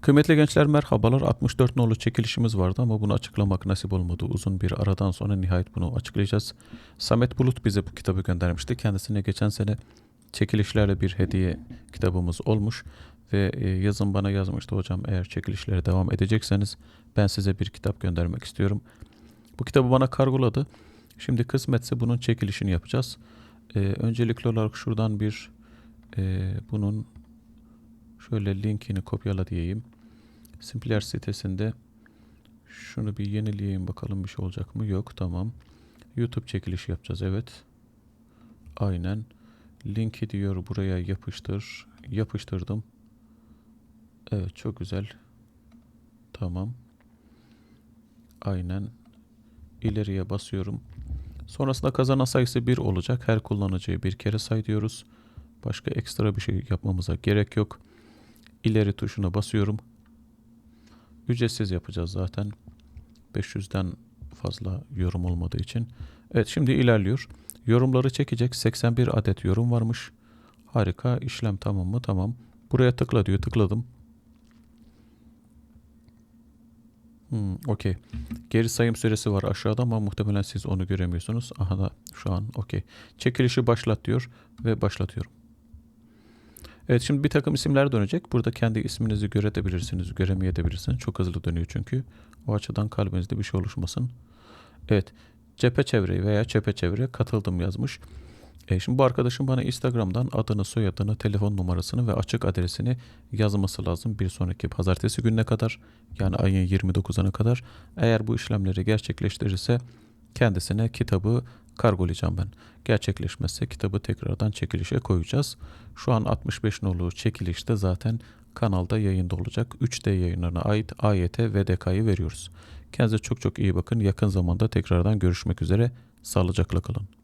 Kıymetli gençler merhabalar. 64 nolu çekilişimiz vardı ama bunu açıklamak nasip olmadı. Uzun bir aradan sonra nihayet bunu açıklayacağız. Samet Bulut bize bu kitabı göndermişti. Kendisine geçen sene çekilişlerle bir hediye kitabımız olmuş. Ve e, yazın bana yazmıştı hocam eğer çekilişlere devam edecekseniz ben size bir kitap göndermek istiyorum. Bu kitabı bana kargoladı. Şimdi kısmetse bunun çekilişini yapacağız. E, öncelikli olarak şuradan bir e, bunun şöyle linkini kopyala diyeyim. Simpler sitesinde şunu bir yenileyeyim bakalım bir şey olacak mı? Yok tamam. YouTube çekilişi yapacağız evet. Aynen. Linki diyor buraya yapıştır. Yapıştırdım. Evet çok güzel. Tamam. Aynen. İleriye basıyorum. Sonrasında kazanan sayısı 1 olacak. Her kullanıcıyı bir kere say diyoruz. Başka ekstra bir şey yapmamıza gerek yok. İleri tuşuna basıyorum. Ücretsiz yapacağız zaten. 500'den fazla yorum olmadığı için. Evet şimdi ilerliyor. Yorumları çekecek 81 adet yorum varmış. Harika işlem tamam mı? Tamam. Buraya tıkla diyor. Tıkladım. Hmm, okey. Geri sayım süresi var aşağıda ama muhtemelen siz onu göremiyorsunuz. Aha da şu an okey. Çekilişi başlat diyor ve başlatıyorum. Evet şimdi bir takım isimler dönecek. Burada kendi isminizi görebilirsiniz, göremeyebilirsiniz. Çok hızlı dönüyor çünkü. O açıdan kalbinizde bir şey oluşmasın. Evet. Çevreyi veya çepe çevre katıldım yazmış. E, şimdi bu arkadaşım bana Instagram'dan adını, soyadını, telefon numarasını ve açık adresini yazması lazım bir sonraki pazartesi gününe kadar. Yani ayın 29'una kadar. Eğer bu işlemleri gerçekleştirirse kendisine kitabı kargolayacağım ben. Gerçekleşmezse kitabı tekrardan çekilişe koyacağız. Şu an 65 nolu çekilişte zaten kanalda yayında olacak. 3D yayınlarına ait AYT ve DK'yı veriyoruz. Kendinize çok çok iyi bakın. Yakın zamanda tekrardan görüşmek üzere. Sağlıcakla kalın.